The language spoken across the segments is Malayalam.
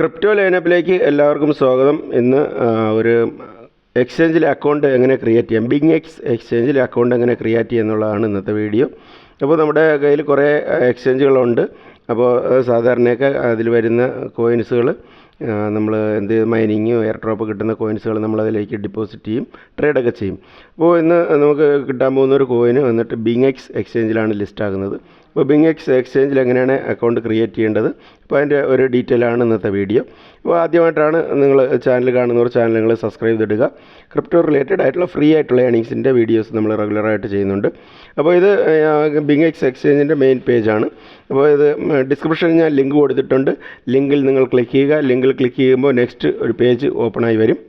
ക്രിപ്റ്റോ ലൈനപ്പിലേക്ക് എല്ലാവർക്കും സ്വാഗതം. ഇന്ന് ഒരു എക്സ്ചേഞ്ചിൽ അക്കൗണ്ട് എങ്ങനെ ക്രിയേറ്റ് ചെയ്യാം? ബിങ് എക്സ് എക്സ്ചേഞ്ചിൽ അക്കൗണ്ട് എങ്ങനെ ക്രിയേറ്റ് എന്നുള്ളതാണ് ഇന്നത്തെ വീഡിയോ. അപ്പോൾ നമ്മുടെ കയ്യിൽ കുറേ എക്സ്ചേഞ്ചുകളുണ്ട്. അപ്പോൾ സാധാരണയൊക്കെ അതിൽ വരുന്ന കോയിൻസുകൾ നമ്മൾ എന്ത് മൈനിങ് എയർ ഡ്രോപ്പ് കിട്ടുന്ന കോയിൻസുകൾ നമ്മൾ അതിലേക്ക് ഡിപ്പോസിറ്റ് ചെയ്യും ട്രേഡൊക്കെ ചെയ്യും. അപ്പോൾ ഇന്ന് നമുക്ക് കിട്ടാൻ പോകുന്ന ഒരു കോയിന് വന്നിട്ട് ബിങ് എക്സ് എക്സ്ചേഞ്ചിലാണ് ലിസ്റ്റ് ആകുന്നത് അപ്പോൾ ബിങ് എക്സ് എക്സ്ചേഞ്ചിൽ എങ്ങനെയാണ് അക്കൗണ്ട് ക്രിയേറ്റ് ചെയ്യേണ്ടത്? അപ്പോൾ അതിന്റെ ഒരു ഡീറ്റെയിൽ ആണ് ഇന്നത്തെ വീഡിയോ അപ്പോൾ ആദ്യമായിട്ടാണ് നിങ്ങൾ ചാനൽ കാണുന്നവർ ചാനൽ നിങ്ങൾ സബ്സ്ക്രൈബ് ചെയ്തിടുക. ക്രിപ്റ്റോ റിലേറ്റഡ് ആയിട്ടുള്ള ഫ്രീ ആയിട്ടുള്ള ഏണിങ്സിന്റെ വീഡിയോസ് നമ്മൾ റെഗുലറായിട്ട് ചെയ്യുന്നുണ്ട്. അപ്പോൾ ഇത് ബിങ് എക്സ് എക്സ്ചേഞ്ചിന്റെ മെയിൻ പേജാണ് അപ്പോൾ ഇത് ഡിസ്ക്രിപ്ഷനിൽ ഞാൻ ലിങ്ക് കൊടുത്തിട്ടുണ്ട്. ലിങ്കിൽ നിങ്ങൾ ക്ലിക്ക് ചെയ്യുക. ലിങ്കിൽ ക്ലിക്ക് ചെയ്യുമ്പോൾ നെക്സ്റ്റ് ഒരു പേജ് ഓപ്പണായി വരും.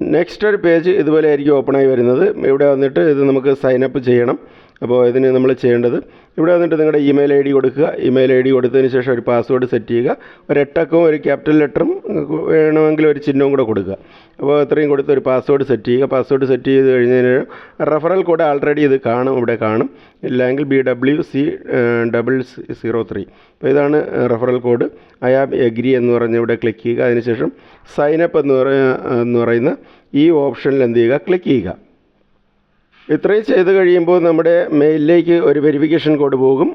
നെക്സ്റ്റ് ഒരു പേജ് ഇതുപോലെ ആയിരിക്കും ഓപ്പണായി വരുന്നത്. ഇവിടെ വന്നിട്ട് ഇത് നമുക്ക് സൈനപ്പ് ചെയ്യണം. അപ്പോൾ ഇതിന് നമ്മൾ ചെയ്യേണ്ടത് ഇവിടെ വന്നിട്ട് നിങ്ങളുടെ ഇമെയിൽ ഐ ഡി കൊടുക്കുക. ഇമെയിൽ ഐ ഡി കൊടുത്തതിന് ശേഷം ഒരു പാസ്വേഡ് സെറ്റ് ചെയ്യുക. ഒരു എട്ടക്കവും ഒരു ക്യാപിറ്റൽ ലെറ്ററും വേണമെങ്കിൽ ഒരു ചിഹ്നവും കൂടെ കൊടുക്കുക. അപ്പോൾ ഇത്രയും കൊടുത്ത് ഒരു പാസ്വേഡ് സെറ്റ് ചെയ്യുക. പാസ്വേഡ് സെറ്റ് ചെയ്ത് കഴിഞ്ഞതിന് റെഫറൽ കോഡ് ആൾറെഡി ഇത് കാണും. ഇവിടെ കാണും. ഇല്ലെങ്കിൽ B W C double zero three അപ്പോൾ ഇതാണ് referral code I am agree എന്ന് പറഞ്ഞ് ഇവിടെ ക്ലിക്ക് ചെയ്യുക. അതിനുശേഷം സൈനപ്പ് എന്ന് പറയുന്ന എന്ന് പറയുന്ന ഈ ഓപ്ഷനിൽ എന്ത് ചെയ്യുക? ക്ലിക്ക് ചെയ്യുക. ഇത്രയും ചെയ്ത് കഴിയുമ്പോൾ നമ്മുടെ മെയിലിലേക്ക് ഒരു വെരിഫിക്കേഷൻ കോഡ് പോകും.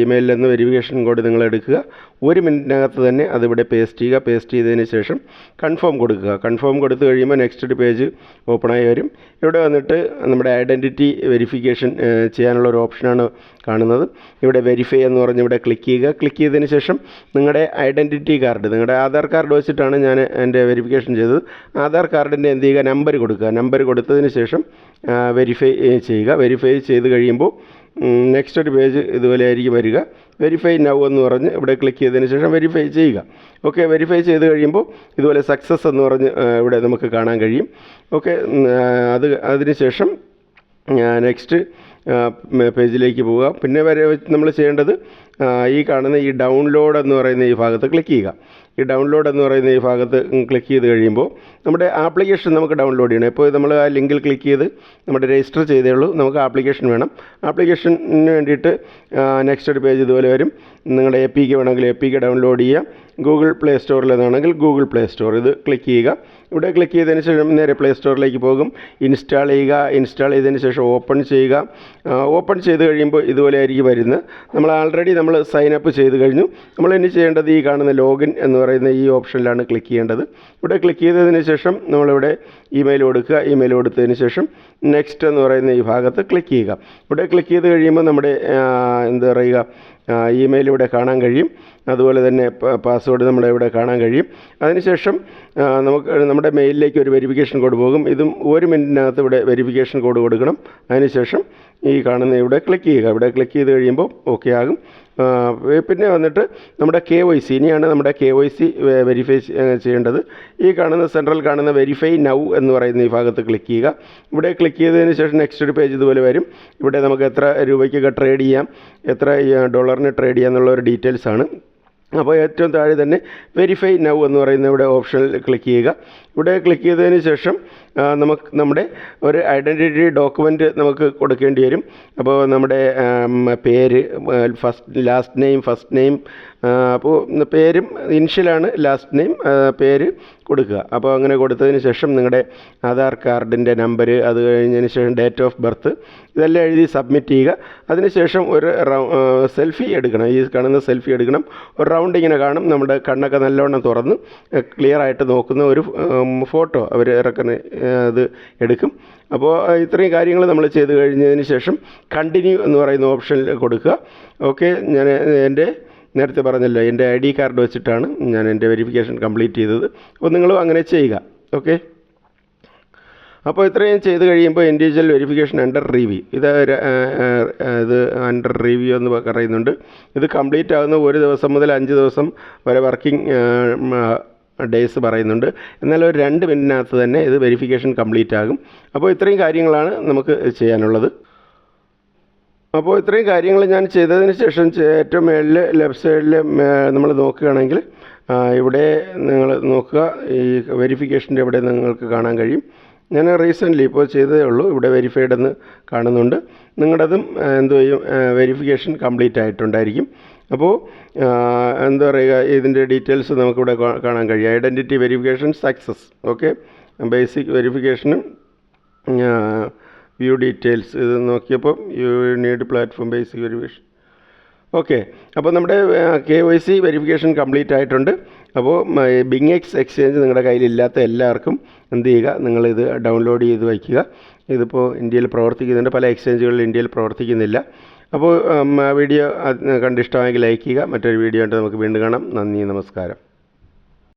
ഇമെയിലിൽ നിന്ന് വെരിഫിക്കേഷൻ കോഡ് നിങ്ങൾ എടുക്കുക. ഒരു മിനിറ്റിനകത്ത് തന്നെ അതിവിടെ പേസ്റ്റ് ചെയ്യുക. പേസ്റ്റ് ചെയ്തതിന് ശേഷം കൺഫേം കൊടുക്കുക. കൺഫേം കൊടുത്തു കഴിയുമ്പോൾ നെക്സ്റ്റ് പേജ് ഓപ്പണായി വരും. ഇവിടെ വന്നിട്ട് നമ്മുടെ ഐഡന്റിറ്റി വെരിഫിക്കേഷൻ ചെയ്യാനുള്ള ഒരു ഓപ്ഷനാണ് കാണുന്നത്. ഇവിടെ വെരിഫൈ എന്ന് പറഞ്ഞ് ഇവിടെ ക്ലിക്ക് ചെയ്യുക. ക്ലിക്ക് ചെയ്തതിന് ശേഷം നിങ്ങളുടെ ഐഡന്റിറ്റി കാർഡ് നിങ്ങളുടെ ആധാർ കാർഡ് വെച്ചിട്ടാണ് ഞാൻ എന്റെ വെരിഫിക്കേഷൻ ചെയ്തത്. ആധാർ കാർഡിന്റെ എന്ത് ചെയ്യുക? നമ്പർ കൊടുക്കുക. നമ്പർ കൊടുത്തതിന് ശേഷം വെരിഫൈ ചെയ്യുക. വെരിഫൈ ചെയ്ത് കഴിയുമ്പോൾ നെക്സ്റ്റ് ഒരു പേജ് ഇതുപോലെ ആയിരിക്കും വരിക. വെരിഫൈ നൗ എന്ന് പറഞ്ഞ് ഇവിടെ ക്ലിക്ക് ചെയ്തതിന് ശേഷം വെരിഫൈ ചെയ്യുക. ഓക്കെ വെരിഫൈ ചെയ്ത് കഴിയുമ്പോൾ ഇതുപോലെ സക്സസ് എന്ന് പറഞ്ഞ് ഇവിടെ നമുക്ക് കാണാൻ കഴിയും. ഓക്കെ അത് അതിന് ശേഷം നെക്സ്റ്റ് പേജിലേക്ക് പോവുക. പിന്നെ വരെ നമ്മൾ ചെയ്യേണ്ടത് ഈ കാണുന്ന ഈ ഡൗൺലോഡ് എന്ന് പറയുന്ന ഈ ഭാഗത്ത് ക്ലിക്ക് ചെയ്യുക. ഈ ഡൗൺലോഡ് എന്ന് പറയുന്ന ഈ ഭാഗത്ത് ക്ലിക്ക് ചെയ്ത് കഴിയുമ്പോൾ നമ്മുടെ ആപ്ലിക്കേഷൻ നമുക്ക് ഡൗൺലോഡ് ചെയ്യണം. ഇപ്പോൾ നമ്മൾ ആ ലിങ്കിൽ ക്ലിക്ക് ചെയ്ത് നമ്മുടെ രജിസ്റ്റർ ചെയ്തേ ഉള്ളൂ. നമുക്ക് ആപ്ലിക്കേഷൻ വേണം. ആപ്ലിക്കേഷന് വേണ്ടിയിട്ട് നെക്സ്റ്റ് ഒരു പേജ് ഇതുപോലെ വരും. നിങ്ങളുടെ എ പി കെ വേണമെങ്കിൽ എ പി കെ ഡൗൺലോഡ് ചെയ്യുക ഗൂഗിൾ പ്ലേ സ്റ്റോറിൽ നിന്നാണെങ്കിൽ ഗൂഗിൾ പ്ലേ സ്റ്റോർ ഇത് ക്ലിക്ക് ചെയ്യുക. ഇവിടെ ക്ലിക്ക് ചെയ്തതിന് ശേഷം നേരെ പ്ലേ സ്റ്റോറിലേക്ക് പോകും. ഇൻസ്റ്റാൾ ചെയ്യുക. ഇൻസ്റ്റാൾ ചെയ്തതിന് ശേഷം ഓപ്പൺ ചെയ്യുക. ഓപ്പൺ ചെയ്ത് കഴിയുമ്പോൾ ഇതുപോലെ ആയിരിക്കും വരുന്നത്. നമ്മൾ ആൾറെഡി നമ്മൾ സൈൻ അപ്പ് ചെയ്ത് കഴിഞ്ഞു. നമ്മൾ ഇനി ചെയ്യേണ്ടത് ഈ കാണുന്ന ലോഗിൻ എന്ന് പറയുന്ന ഈ ഓപ്ഷനിലാണ് ക്ലിക്ക് ചെയ്യേണ്ടത്. ഇവിടെ ക്ലിക്ക് ചെയ്തതിന് ശേഷം നമ്മളിവിടെ ഇമെയിൽ കൊടുക്കുക. ഇമെയിൽ കൊടുത്തതിന് ശേഷം നെക്സ്റ്റ് എന്ന് പറയുന്ന ഈ ഭാഗത്ത് ക്ലിക്ക് ചെയ്യുക. ഇവിടെ ക്ലിക്ക് ചെയ്ത് കഴിയുമ്പോൾ നമ്മുടെ എന്താ പറയുക ഇമെയിൽ ഇവിടെ കാണാൻ കഴിയും. അതുപോലെ തന്നെ പാസ്വേഡ് നമ്മുടെ ഇവിടെ കാണാൻ കഴിയും. അതിനുശേഷം നമുക്ക് നമ്മുടെ മെയിലിലേക്ക് ഒരു വെരിഫിക്കേഷൻ കോഡ് പോകും. ഇതും ഒരു മിനിറ്റിനകത്ത് ഇവിടെ വെരിഫിക്കേഷൻ കോഡ് കൊടുക്കണം. അതിനുശേഷം ഈ കാണുന്ന ഇവിടെ ക്ലിക്ക് ചെയ്യുക. ഇവിടെ ക്ലിക്ക് ചെയ്ത് കഴിയുമ്പോൾ ഓക്കെ ആകും. പിന്നെ വന്നിട്ട് നമ്മുടെ കെ വൈ സി ഇനിയാണ് നമ്മുടെ കെ വൈ സി വെരിഫൈ ചെയ്യേണ്ടത്. ഈ കാണുന്ന സെൻട്രൽ കാണുന്ന വെരിഫൈ നൗ എന്ന് പറയുന്ന ഈ ഭാഗത്ത് ക്ലിക്ക് ചെയ്യുക. ഇവിടെ ക്ലിക്ക് ചെയ്തതിന് ശേഷം നെക്സ്റ്റ് ഒരു പേജ് ഇതുപോലെ വരും. ഇവിടെ നമുക്ക് എത്ര രൂപയ്ക്കൊക്കെ ട്രേഡ് ചെയ്യാം. എത്ര ഈ, ഡോളറിന് ട്രേഡ് ചെയ്യാം എന്നുള്ള ഒരു ഡീറ്റെയിൽസ് ആണ്. അപ്പോൾ ഏറ്റവും താഴെ തന്നെ വെരിഫൈ നൗ എന്ന് പറയുന്ന ഇവിടെ ഓപ്ഷനിൽ ക്ലിക്ക് ചെയ്യുക. ഇവിടെ ക്ലിക്ക് ചെയ്തതിന് ശേഷം നമുക്ക് നമ്മുടെ ഒരു ഐഡന്റിറ്റി ഡോക്യുമെന്റ് നമുക്ക് കൊടുക്കേണ്ടി വരും. അപ്പോൾ നമ്മുടെ പേര് first last name first name അപ്പോൾ പേരും ഇനിഷ്യലാണ് ലാസ്റ്റ് നെയിം പേര് കൊടുക്കുക. അപ്പോൾ അങ്ങനെ കൊടുത്തതിന് ശേഷം നിങ്ങളുടെ ആധാർ കാർഡിന്റെ നമ്പർ അത് കഴിഞ്ഞതിന് ശേഷം ഡേറ്റ് ഓഫ് ബർത്ത് ഇതെല്ലാം എഴുതി സബ്മിറ്റ് ചെയ്യുക. അതിനുശേഷം ഒരു സെൽഫി എടുക്കണം. ഈ കാണുന്ന സെൽഫി എടുക്കണം. ഒരു റൗണ്ട് ഇങ്ങനെ കാണും. നമ്മുടെ കണ്ണൊക്കെ നല്ലവണ്ണം തുറന്ന് ക്ലിയർ ആയിട്ട് നോക്കുന്ന ഒരു ഫോട്ടോ അവർ ഇറക്കുന്ന അത് എടുക്കും. അപ്പോൾ ഇത്രയും കാര്യങ്ങൾ നമ്മൾ ചെയ്ത് കഴിഞ്ഞതിന് ശേഷം കണ്ടിന്യൂ എന്ന് പറയുന്ന ഓപ്ഷനിൽ കൊടുക്കുക. ഓക്കെ ഞാൻ എന്റെ നേരത്തെ പറഞ്ഞല്ലോ എന്റെ ഐ ഡി കാർഡ് വെച്ചിട്ടാണ് ഞാൻ എന്റെ വെരിഫിക്കേഷൻ കംപ്ലീറ്റ് ചെയ്തത്. അപ്പോൾ നിങ്ങളും അങ്ങനെ ചെയ്യുക. ഓക്കെ അപ്പോൾ ഇത്രയും ചെയ്ത് കഴിയുമ്പോൾ ഇൻഡിവിജ്വൽ വെരിഫിക്കേഷൻ അണ്ടർ റിവ്യൂ ഇത് ഇത് അണ്ടർ റിവ്യൂ എന്ന് പറയുന്നുണ്ട്. ഇത് കംപ്ലീറ്റ് ആകുന്ന ഒരു ദിവസം മുതൽ അഞ്ച് ദിവസം വരെ വർക്കിംഗ് ഡേയ്സ് പറയുന്നുണ്ട്. എന്നാൽ ഒരു രണ്ട് മിനിറ്റിനകത്ത് തന്നെ ഇത് വെരിഫിക്കേഷൻ കംപ്ലീറ്റ് ആകും. അപ്പോൾ ഇത്രയും കാര്യങ്ങളാണ് നമുക്ക് ചെയ്യാനുള്ളത്. അപ്പോൾ ഇത്രയും കാര്യങ്ങൾ ഞാൻ ചെയ്തതിന് ശേഷം ഏറ്റവും മേളിൽ ലെഫ്റ്റ് സൈഡിൽ നമ്മൾ നോക്കുകയാണെങ്കിൽ ഇവിടെ നിങ്ങൾ നോക്കുക. ഈ വെരിഫിക്കേഷന്റെ ഇവിടെ നിങ്ങൾക്ക് കാണാൻ കഴിയും. ഞാൻ റീസെന്റ്ലി ഇപ്പോൾ ചെയ്തതേ ഉള്ളൂ. ഇവിടെ വെരിഫൈഡ് എന്ന് കാണുന്നുണ്ട്. നിങ്ങളുടേതും ആ, എന്ത് ചെയ്യും? വെരിഫിക്കേഷൻ കംപ്ലീറ്റ് ആയിട്ടുണ്ടായിരിക്കും. അപ്പോൾ എന്താ പറയുക ഇതിന്റെ ഡീറ്റെയിൽസ് നമുക്കിവിടെ കാണാൻ കഴിയും. Identity verification success okay basic വെരിഫിക്കേഷനും view details ഇത് നോക്കിയപ്പോൾ you need platform basic verification okay അപ്പോൾ നമ്മുടെ K Y C verification complete ആയിട്ടുണ്ട്. അപ്പോൾ ബിങ് എക്സ് എക്സ്ചേഞ്ച് നിങ്ങളുടെ കയ്യിലില്ലാത്ത എല്ലാവർക്കും എന്ത് ചെയ്യുക നിങ്ങളിത് ഡൗൺലോഡ് ചെയ്ത് വയ്ക്കുക. ഇതിപ്പോൾ ഇന്ത്യയിൽ പ്രവർത്തിക്കുന്നുണ്ട്. പല എക്സ്ചേഞ്ചുകളിൽ ഇന്ത്യയിൽ പ്രവർത്തിക്കുന്നില്ല. അപ്പോൾ വീഡിയോ കണ്ടിഷ്ടമായെങ്കിൽ ലൈക്ക് ചെയ്യുക. മറ്റൊരു വീഡിയോ ആയിട്ട് നമുക്ക് വീണ്ടും കാണാം. നന്ദി നമസ്കാരം.